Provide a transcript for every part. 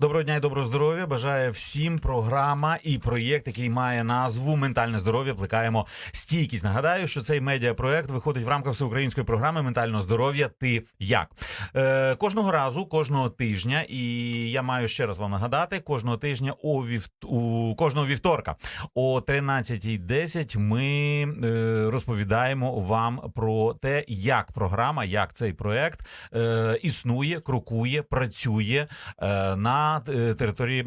Доброго дня і доброго здоров'я. Бажаю всім програма і проєкт, який має назву Ментальне здоров'я. Плекаємо стійкість. Нагадаю, що цей медіапроект виходить в рамках всеукраїнської програми Ментального здоров'я. Ти як е, кожного разу, кожного тижня, і я маю ще раз вам нагадати: кожного тижня о вів... у кожного вівторка о 13.10 ми е, розповідаємо вам про те, як програма, як цей проект е, існує, крокує, працює е, на е, території е,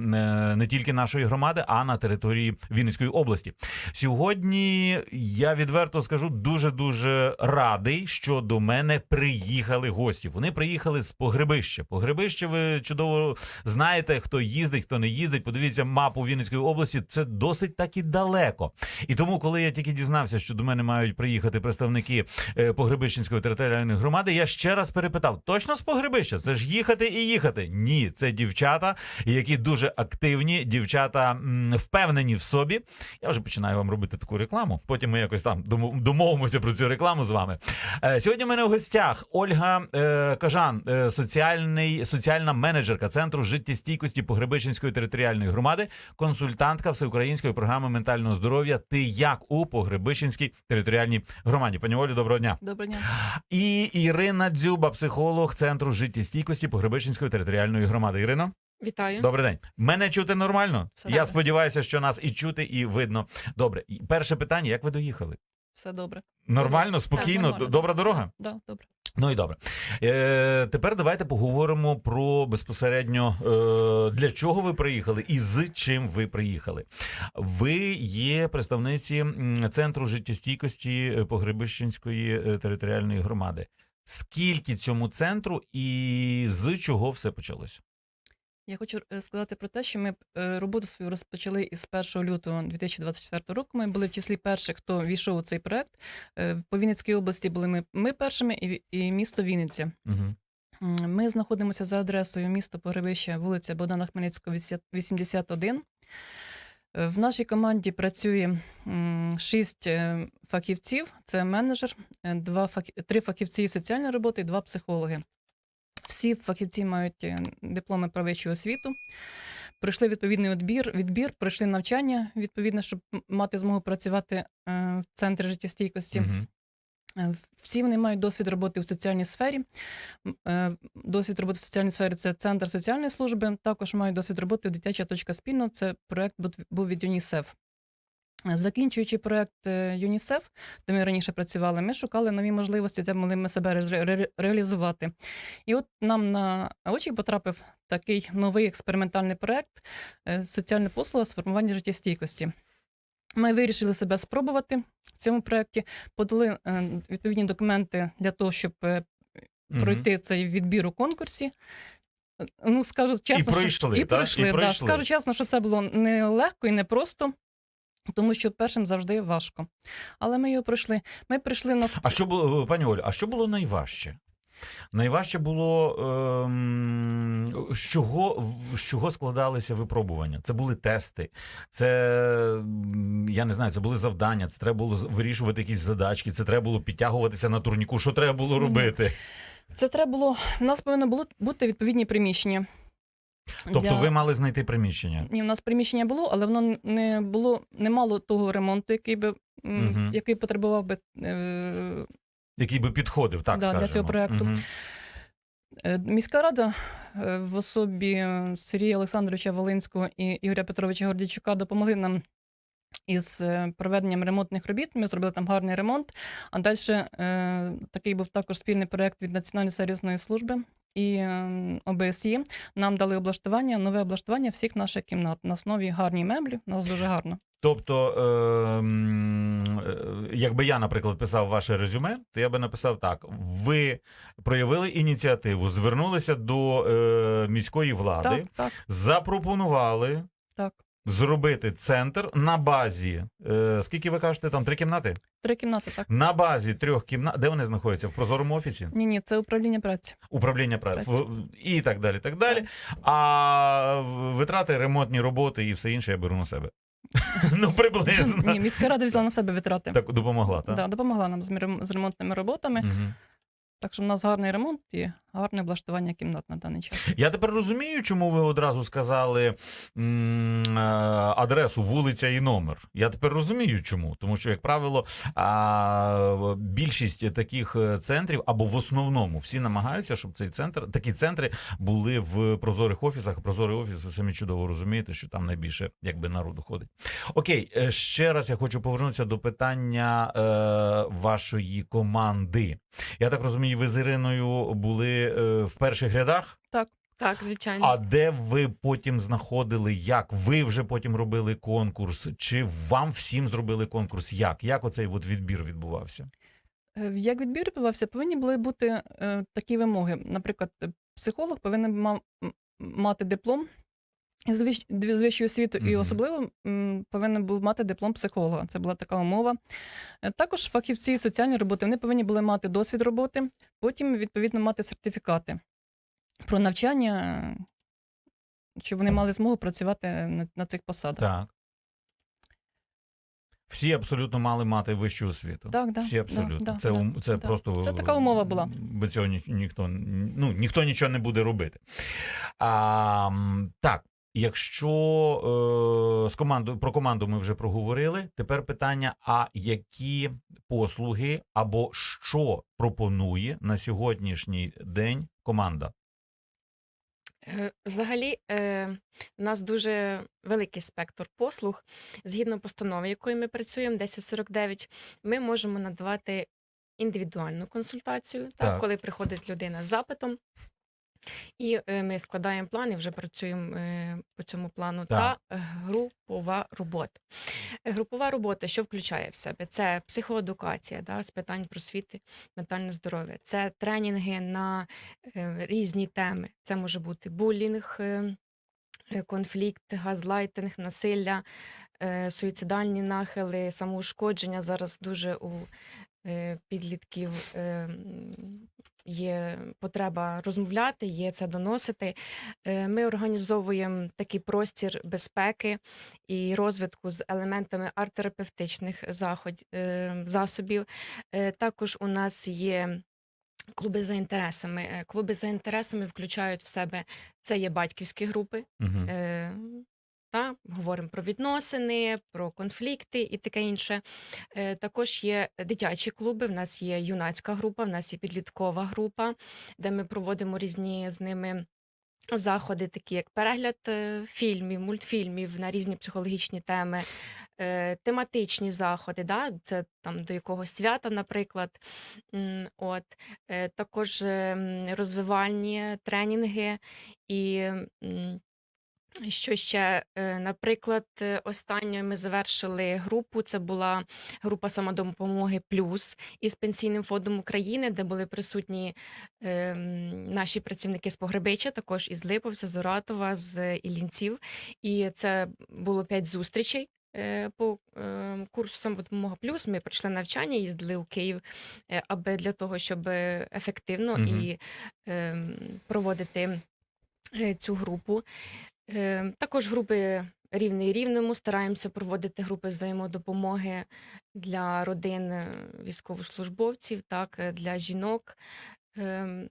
не тільки нашої громади, а на території Вінницької області. Сьогодні я відверто скажу дуже дуже радий, що до мене приїхали гості. Вони приїхали з погребища. Погребище, ви чудово знаєте, хто їздить, хто не їздить. Подивіться мапу Вінницької області. Це досить таки далеко. І тому, коли я тільки дізнався, що до мене мають приїхати представники е, Погребищенської територіальної громади, я ще раз перепитав: точно з Погребища? Це ж їхати і їхати. Ні, це дівчата, які дуже активні, дівчата впевнені в собі. Я вже починаю вам робити таку рекламу. Потім ми якось там домовимося про цю рекламу з вами. Е, Сьогодні в мене в гостях Ольга е, Кажан, е, соціальний соціальна менеджерка центру життєстійкості Погребищенської територіальної громади, консультантка всеукраїнської програми ментального здоров'я. Ти як у Погребищенській територіальній громаді. Пані Олі, доброго дня. Доброго дня. І Ірина Дзюба, психолог центру життєстійкості Погребищенської територіальної громади. Ірино, Вітаю. добрий день. Мене чути нормально? Все Я добре. сподіваюся, що нас і чути, і видно. Добре. Перше питання: як ви доїхали? Все добре. Нормально, Так, спокійно, нормально. добра дорога? Да, добре. Ну і добре. Е, тепер давайте поговоримо про безпосередньо е, для чого ви приїхали і з чим ви приїхали. Ви є представниці центру життєстійкості е, Погребищенської е, територіальної громади. Скільки цьому центру і з чого все почалось? Я хочу е, сказати про те, що ми е, роботу свою розпочали із 1 лютого 2024 року. Ми були в числі перших, хто війшов у цей проект. Е, По Вінницькій області були ми, ми першими і, і місто Вінниця. Угу. Ми знаходимося за адресою місто Погребище, вулиця Богдана Хмельницького, 81. Е, В нашій команді працює шість е, фахівців: це менеджер, е, два фах- три фахівці соціальної роботи і два психологи. Всі фахівці мають е, дипломи про вищу освіту. Пройшли відповідний відбір, відбір, пройшли навчання відповідно, щоб мати змогу працювати е, в центрі життєстійкості. Угу. Всі вони мають досвід роботи в соціальній сфері. Досвід роботи в соціальній сфері це центр соціальної служби. Також мають досвід роботи в дитяча точка спільно. Це проект був від ЮНІСЕФ. Закінчуючи проект е, ЮНІСЕФ, де ми раніше працювали, ми шукали нові можливості, де могли ми себе ре- ре- реалізувати. І от нам на очі потрапив такий новий експериментальний проект е, соціальна послуга з формування життєстійкості. Ми вирішили себе спробувати в цьому проєкті, подали е, відповідні документи для того, щоб пройти цей відбір у конкурсі. Ну, скажу чесно, пройшли, що... і пройшли, І Да. пройшли. Скажу чесно, що це було не легко і не просто, тому що першим завжди важко. Але ми його пройшли. Ми прийшли на А що було, пані Олю, а що було найважче? Найважче було ем, з чого, з чого складалися випробування? Це були тести, це я не знаю, це були завдання, це треба було вирішувати якісь задачки, це треба було підтягуватися на турніку. Що треба було робити? це треба було. У нас повинно було бути відповідні приміщення. Тобто, Для- ви мали знайти приміщення. Ні, у нас приміщення було, але воно не було, не мало того ремонту, який би Мгм. який потребував би е, Який би підходив, так Да, для цього проекту. Мгм. Е, Міська рада е, в особі Сергія Олександровича Волинського і Ігоря Петровича Гордійчука допомогли нам із е, проведенням ремонтних робіт. Ми зробили там гарний ремонт. А далі такий був також спільний проєкт від Національної сервісної служби і е, ОБСЄ. Нам дали облаштування, нове облаштування всіх наших кімнат. У нас нові гарні меблі, у нас дуже гарно. Тобто, ем, е, якби я, наприклад, писав ваше резюме, то я би написав так: ви проявили ініціативу, звернулися до е, міської влади, Так, так, запропонували так. Зробити центр на базі. Е, скільки ви кажете, там три кімнати? Три кімнати, так. На базі трьох кімнат. Де вони знаходяться? В прозорому офісі? Ні, ні, це управління праці. Управління праці Праці. В- і так далі. так далі. А в- витрати, ремонтні роботи і все інше я беру на себе. Ну, приблизно. Ні, міська рада взяла на себе витрати. Так допомогла, так? Да, допомогла нам з, мірем- з ремонтними роботами. Мгм. Так що в нас гарний ремонт і гарне облаштування кімнат на даний час. Я тепер розумію, чому ви одразу сказали м, е, адресу, вулиця і номер. Я тепер розумію, чому. Тому що, як правило, а, більшість таких е, центрів, або в основному всі намагаються, щоб цей центр, такі центри були в прозорих офісах. Прозорий офіс, ви самі чудово розумієте, що там найбільше якби народу ходить. Окей, е, ще раз я хочу повернутися до питання е, вашої команди. Я так розумію, ви з Іриною були е, в перших рядах. Так, так, звичайно. А де ви потім знаходили? Як ви вже потім робили конкурс? Чи вам всім зробили конкурс? Як? Як оцей от відбір відбувався? Е, Як відбір відбувався, повинні були бути е, такі вимоги. Наприклад, психолог повинен мав м- мати диплом з вищ- дві- з вищої освіти, і особливо м, повинен був мати диплом психолога. Це була така умова. Е, Також фахівці соціальної роботи вони повинні були мати досвід роботи, потім відповідно мати сертифікати про навчання, щоб вони мали змогу працювати на, на цих посадах. Так. Всі абсолютно мали мати вищу освіту. Так, да, Всі абсолютно. да, це да, це да. просто Це така умова була. Без цього ні, ніхто ну, ніхто нічого не буде робити. А, так, якщо е, з командою про команду ми вже проговорили, тепер питання: а які послуги або що пропонує на сьогоднішній день команда? Е, Взагалі, е, у нас дуже великий спектр послуг. Згідно постанови, якою ми працюємо, 1049, ми можемо надавати індивідуальну консультацію, так, Так. коли приходить людина з запитом. І е, ми складаємо план і вже працюємо е, по цьому плану. Так. Та групова робота. Групова робота, що включає в себе? Це психоедукація да, з питань просвіти, ментального здоров'я, це тренінги на е, різні теми. Це може бути булінг, е, е, конфлікт, газлайтинг, насилля, е, суїцидальні нахили, самоушкодження. Зараз дуже у підлітків е, є потреба розмовляти, є це доносити. Е, Ми організовуємо такий простір безпеки і розвитку з елементами арт-терапевтичних е, засобів. Е, Також у нас є. Клуби за інтересами. Е, Клуби за інтересами включають в себе це є батьківські групи. Угу. Та, говоримо про відносини, про конфлікти і таке інше. Е, також є дитячі клуби. В нас є юнацька група, в нас є підліткова група, де ми проводимо різні з ними. Заходи, такі як перегляд е, фільмів, мультфільмів на різні психологічні теми, е, тематичні заходи, да? це там до якогось свята, наприклад. От. Також е, розвивальні тренінги і. Що ще, Е, наприклад, е, останньою ми завершили групу. Це була група самодопомоги Плюс із Пенсійним фондом України, де були присутні е, наші працівники з Погребича, також із Липовця, з Оратова, з Іллінців. І це було п'ять зустрічей. е, По е, курсу самодопомога плюс ми пройшли навчання, їздили у Київ, е, аби для того, щоб ефективно Мгм. і е, проводити е, цю групу. Е, Також групи рівний рівному стараємося проводити групи взаємодопомоги для родин е, військовослужбовців, так, е, для жінок. Ем,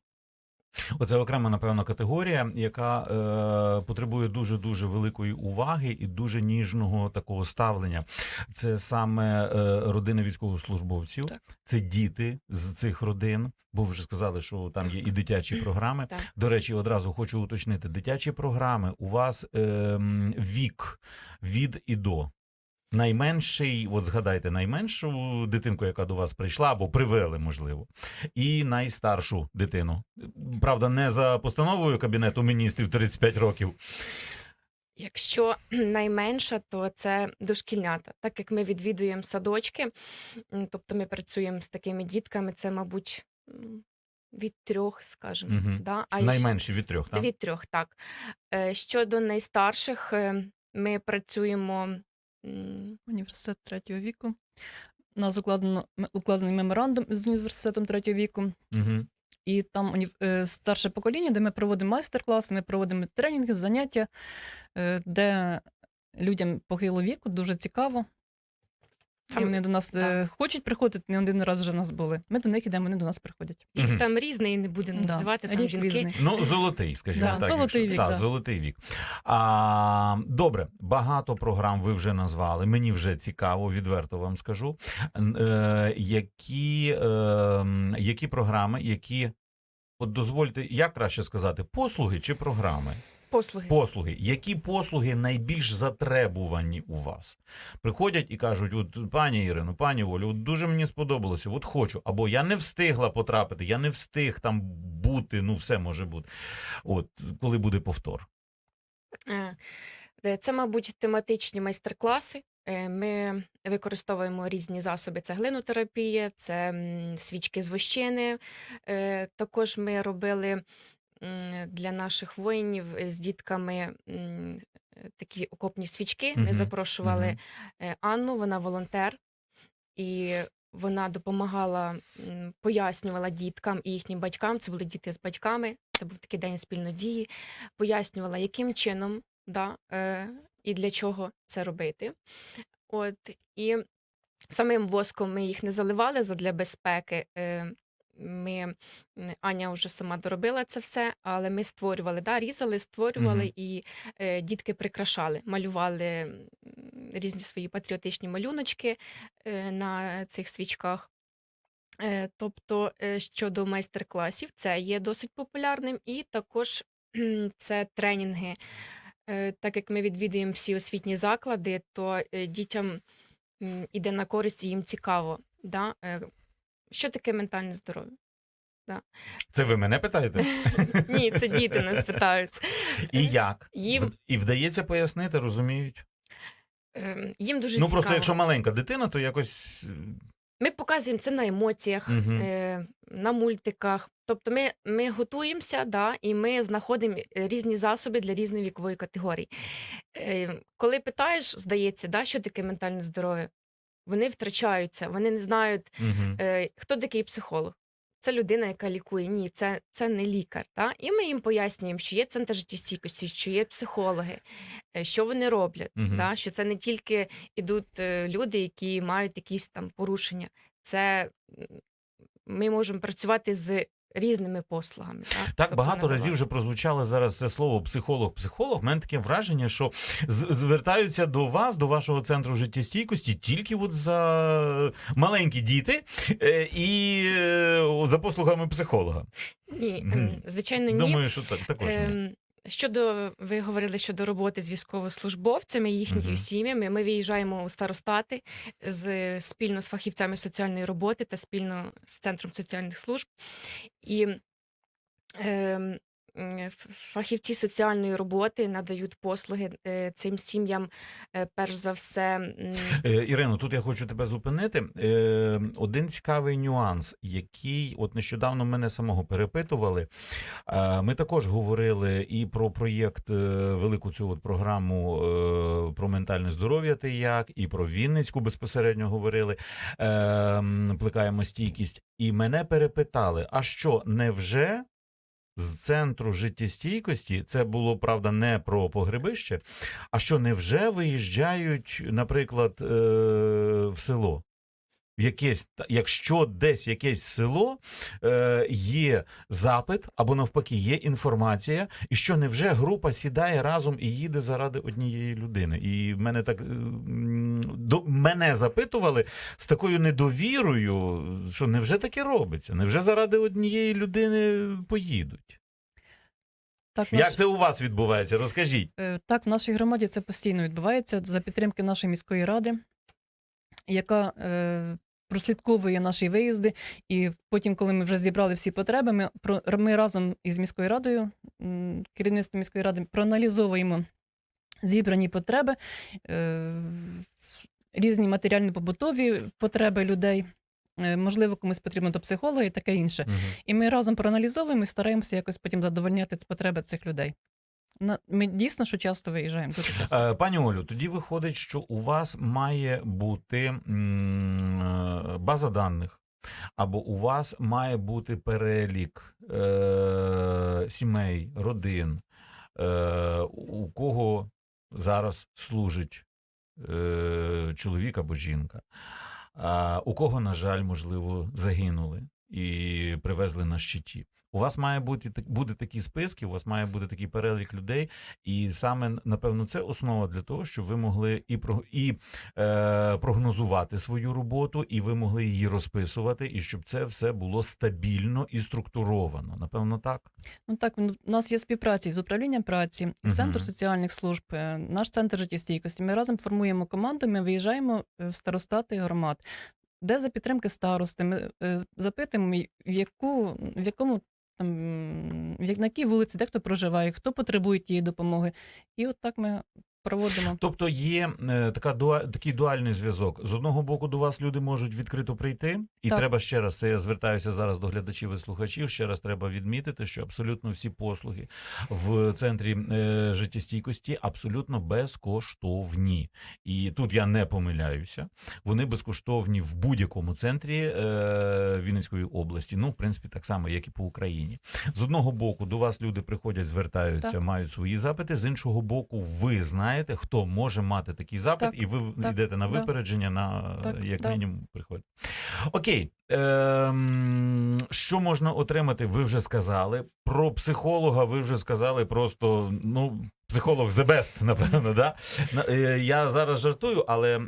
Оце окрема, напевно, категорія, яка е, потребує дуже дуже великої уваги і дуже ніжного такого ставлення. Це саме е, родини військовослужбовців, Так. це діти з цих родин. Бо ви вже сказали, що там є і дитячі програми. Так. До речі, одразу хочу уточнити: дитячі програми у вас е, вік від і до. Найменший, от згадайте, найменшу дитинку, яка до вас прийшла, або привели, можливо, і найстаршу дитину. Правда, не за постановою Кабінету міністрів 35 років. Якщо найменша, то це дошкільнята. Так як ми відвідуємо садочки, тобто ми працюємо з такими дітками, це, мабуть, від трьох, скажімо. Мгм. Да? А Найменші від трьох, так? Від трьох, так. Е, Щодо найстарших, е, ми працюємо. Університет третього віку. У нас укладено укладений меморандум з університетом третього віку. Угу. І там е, старше покоління, де ми проводимо майстер-класи, ми проводимо тренінги, заняття, е, де людям похилого віку дуже цікаво. Там- вони до нас е, хочуть приходити, не один раз вже в нас були. Ми до них ідемо, вони до нас приходять. Мгм. там різний, не будемо Да, називати там рік жінки. різний. Ну, золотий, скажімо Да, так. золотий якщо- вік, та, да. золотий вік. А, добре, багато програм ви вже назвали. Мені вже цікаво, відверто вам скажу. Н- Е, які, е, м, які програми, які. От дозвольте, як краще сказати, послуги чи програми? Послуги. Послуги. Які послуги найбільш затребувані у вас? Приходять і кажуть: от пані Ірино, пані Олю, от дуже мені сподобалося, от хочу. Або я не встигла потрапити, я не встиг там бути, ну все може бути. От коли буде повтор. Е, е, Це, мабуть, тематичні майстер-класи. Е, Ми використовуємо різні засоби. Це глинотерапія, це свічки з вощини. Також ми робили для наших воїнів е, з дітками такі окопні свічки. Ми запрошували е, Анну, вона волонтер, і вона допомагала, пояснювала діткам і їхнім батькам. Це були діти з батьками. Це був такий день спільної дії. Пояснювала, яким чином да, е, і для чого це робити. От і самим воском ми їх не заливали задля безпеки. Е, ми, Аня вже сама доробила це все, але ми створювали, да, різали, створювали Мгм. і е, дітки прикрашали, малювали різні свої патріотичні малюночки е, на цих свічках. Е, Тобто, е, щодо майстер-класів, це є досить популярним, і також це тренінги. Е, Так як ми відвідуємо всі освітні заклади, то е, дітям іде на користь і їм цікаво. Да? Е, Що таке ментальне здоров'я? Це ви мене питаєте? Ні, це діти нас питають. І як? Їм- І вдається пояснити, розуміють? Ем, Їм дуже Ну цікаво. просто якщо маленька дитина, то якось. Ми показуємо це на емоціях, Мгм. е, на мультиках. Тобто ми, ми готуємося, да, і ми знаходимо е, різні засоби для різної вікової категорії. Е, коли питаєш, здається, да, що таке ментальне здоров'я, вони втрачаються, вони не знають, е, хто такий психолог. Це людина, яка лікує. Ні, це, це не лікар. Та? І ми їм пояснюємо, що є центр життєстійкості, що є психологи, е, що вони роблять. Та? Що це не тільки ідуть е, люди, які мають якісь там порушення. Це ми можемо працювати з різними послугами. так, Так Тобто багато разів разів вже прозвучало зараз це слово психолог. Психолог. У мене таке враження, що звертаються до вас, до вашого центру життєстійкості, тільки от за маленькі діти е, і е, за послугами психолога. Ні, ем, звичайно, ні. Думаю, що так також ні. Щодо ви говорили щодо роботи з військовослужбовцями, їхніми Мгм. сім'ями. Ми виїжджаємо у старостати з спільно з фахівцями соціальної роботи та спільно з центром соціальних служб. І ф- фахівці соціальної роботи надають послуги е, цим сім'ям, е, перш за все. Е, Ірино, тут я хочу тебе зупинити. Е, один цікавий нюанс, який от нещодавно мене самого перепитували. Ми також говорили і про проєкт, велику цю от програму про ментальне здоров'я, ти як, і про Вінницьку безпосередньо говорили. Е, плекаємо стійкість. І мене перепитали: а що, невже? З центру життєстійкості це було правда не про погребище, а що невже виїжджають, наприклад, е, в село? В Якесь, якщо десь якесь село е, є запит або навпаки є інформація, і що невже група сідає разом і їде заради однієї людини? І в мене так е, до мене запитували з такою недовірою, що невже таке робиться? Невже заради однієї людини поїдуть? Так, Як наш- це у вас відбувається? Розкажіть. Е, Так, в нашій громаді це постійно відбувається за підтримки нашої міської ради, яка е, прослідковує наші виїзди. І потім, коли ми вже зібрали всі потреби, ми, ми разом із міською радою, керівництвом міської ради, проаналізовуємо зібрані потреби, е, різні матеріально-побутові потреби людей. Е, Можливо, комусь потрібно до психолога і таке інше. Мгм. І ми разом проаналізовуємо і стараємося якось потім задовольняти потреби цих людей. Ми дійсно що часто виїжджаємо дуже. Е, Пані Олю, тоді виходить, що у вас має бути е, база даних, або у вас має бути перелік е, сімей, родин, у кого зараз служить чоловік або жінка, у кого, на жаль, можливо, загинули і привезли на щиті. У вас має бути буде такі списки, у вас має бути такий перелік людей, і саме напевно це основа для того, щоб ви могли і про і е, прогнозувати свою роботу, і ви могли її розписувати, і щоб це все було стабільно і структуровано. Напевно, так. Ну так, ну, у нас є співпраця з управлінням праці, з центру соціальних служб, е, наш центр життєстійкості. Ми разом формуємо команду, ми виїжджаємо е, в старостати громад, де за підтримки старости ми е, запитуємо, в яку в якому там в на якій вулиці де хто проживає, хто потребує тієї допомоги. І от так ми проводимо. Тобто є е, така дуа, такий дуальний зв'язок. З одного боку, до вас люди можуть відкрито прийти, і Так. треба ще раз. Це я звертаюся зараз до глядачів і слухачів. Ще раз треба відмітити, що абсолютно всі послуги в центрі е, життєстійкості абсолютно безкоштовні. І тут я не помиляюся. Вони безкоштовні в будь-якому центрі е, Вінницької області. Ну, в принципі, так само, як і по Україні. З одного боку, до вас люди приходять, звертаються, Так. мають свої запити. З іншого боку, ви знаєте, хто може мати такий запит, Так, і ви так, йдете на да. випередження, на Так, як да. мінімум приходить. Окей, ем, що можна отримати? Ви вже сказали. Про психолога ви вже сказали просто ну. Психолог the best, напевно, да? Е, Я зараз жартую, але е,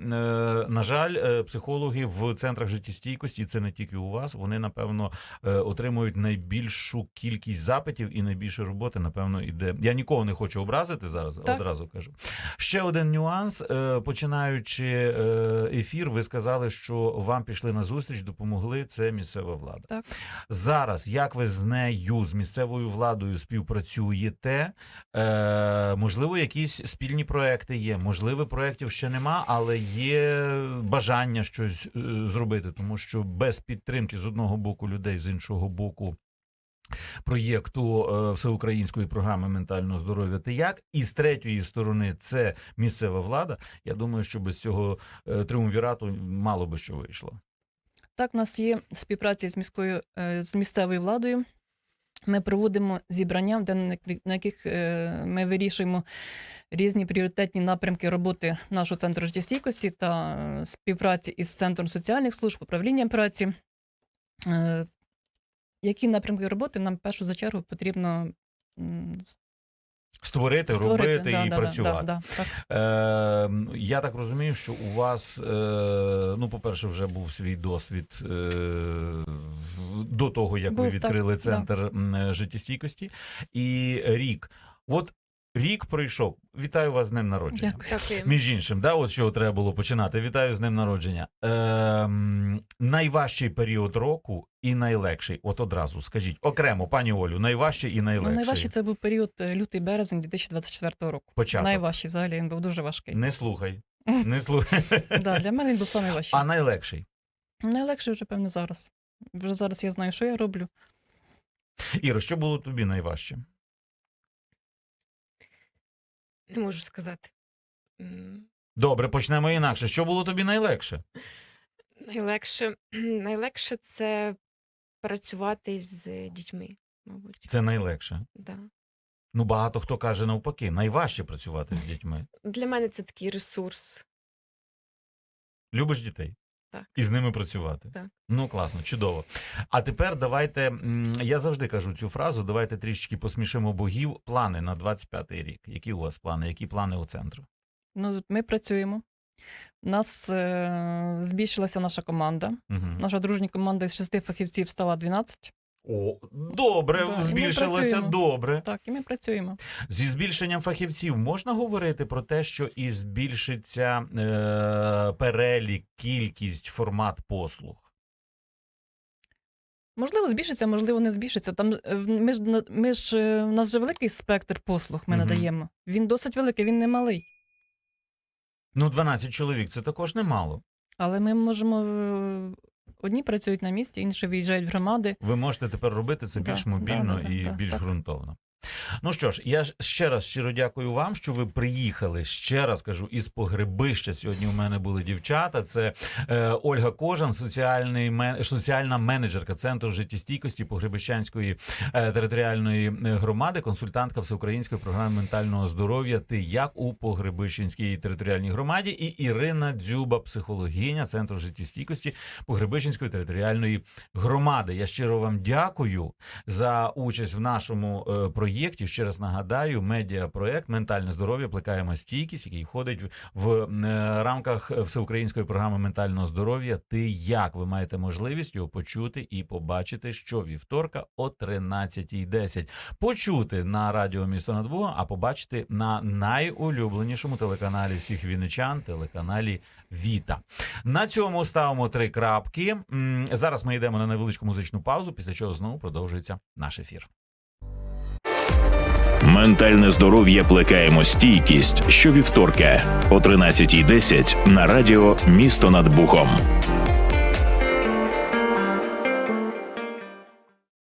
на жаль, е, психологи в центрах життєстійкості, це не тільки у вас, вони напевно отримують найбільшу кількість запитів і найбільше роботи, напевно, іде. Я нікого не хочу образити зараз, Так. одразу кажу. Ще один нюанс. Починаючи ефір, ви сказали, що вам пішли на зустріч, допомогли. Це місцева влада. Так. Зараз, як ви з нею, з місцевою владою співпрацюєте? Можливо, якісь спільні проекти є. Можливо, проєктів ще нема, але є бажання щось е, зробити, тому що без підтримки з одного боку людей, з іншого боку. Проєкту е, всеукраїнської програми ментального здоров'я ти як, і з третьої сторони це місцева влада. Я думаю, що без цього е, триумвірату мало би що вийшло. Так, у нас є співпраця з міською з місцевою владою. Ми проводимо зібрання, на яких- е, ми вирішуємо різні пріоритетні напрямки роботи нашого центру життєстійкості та е, співпраці із центром соціальних служб, управлінням праці. Е, Які напрямки роботи нам в першу за чергу потрібно Створити, створити робити Да, і да, працювати. Да, да, так. Е, я так розумію, що у вас, е, ну, по-перше, вже був свій досвід е, до того, як Був, ви відкрили так, центр м, е, життєстійкості. І рік. От рік пройшов. Вітаю вас з днем народження. Дякую. Між іншим, да, от з чого треба було починати. Вітаю з днем народження. Ем, найважчий період року і найлегший. От одразу скажіть окремо, пані Олю, найважчий і Ну, найлегший. найважчий це був період е, лютий-березень 2024 року. Початок. Найважчий взагалі він був дуже важкий. Не слухай. Не слухай. Да, для мене він був найважчий. А найлегший. Найлегше вже, певне, зараз. Вже зараз я знаю, що я роблю. Іро, що було тобі найважче? Не можу сказати. М, Добре, почнемо інакше. Що було тобі найлегше? Найлегше, найлегше це працювати з дітьми, мабуть. Це найлегше. Да. Ну, багато хто каже навпаки, найважче працювати з дітьми. Для мене це такий ресурс. Любиш дітей? Так. І з ними працювати. Так. Ну, класно, чудово. А тепер давайте. Я завжди кажу цю фразу. Давайте трішечки посмішимо богів. Плани на 25-й рік. Які у вас плани? Які плани у центру? Ну, ми працюємо. У нас е- збільшилася наша команда. Угу. Наша дружня команда із шести фахівців стала 12. О, добре, Да, збільшилося добре. Так, і ми працюємо. Зі збільшенням фахівців можна говорити про те, що і збільшиться е- перелік, кількість, формат послуг. Можливо, збільшиться, можливо, не збільшиться. Там е, ми ж ми ж е, у нас же великий спектр послуг ми Мгм. надаємо. Він досить великий, він не малий. Ну, 12 чоловік це також немало. Але ми можемо е, одні працюють на місці, інші виїжджають в громади. Ви можете тепер робити це більш мобільно і більш ґрунтовно. Ну що ж, я ще раз щиро дякую вам, що ви приїхали. Ще раз кажу, із погребища сьогодні у мене були дівчата. Це е, Ольга Кожан, соціальний мен... соціальна менеджерка центру життєстійкості Погребищанської е, територіальної е, громади, консультантка всеукраїнської програми ментального здоров'я. Ти як у Погребищенській територіальній громаді, і Ірина Дзюба, психологиня центру життєстійкості Погребищенської територіальної громади. Я щиро вам дякую за участь в нашому е, проєкті. Ще раз нагадаю, медіапроект Ментальне здоров'я плекаємо стійкість, який входить в, е, рамках всеукраїнської програми ментального здоров'я. Ти як ви маєте можливість його почути і побачити щовівторка о 13.10. Почути на радіо місто над Богом, а побачити на найулюбленішому телеканалі всіх вінничан, телеканалі Віта. На цьому ставимо три крапки. Зараз ми йдемо на невеличку музичну паузу, після чого знову продовжується наш ефір. Ментальне здоров'я плекаємо стійкість щовівторка о 13.10 на радіо Місто над Бухом.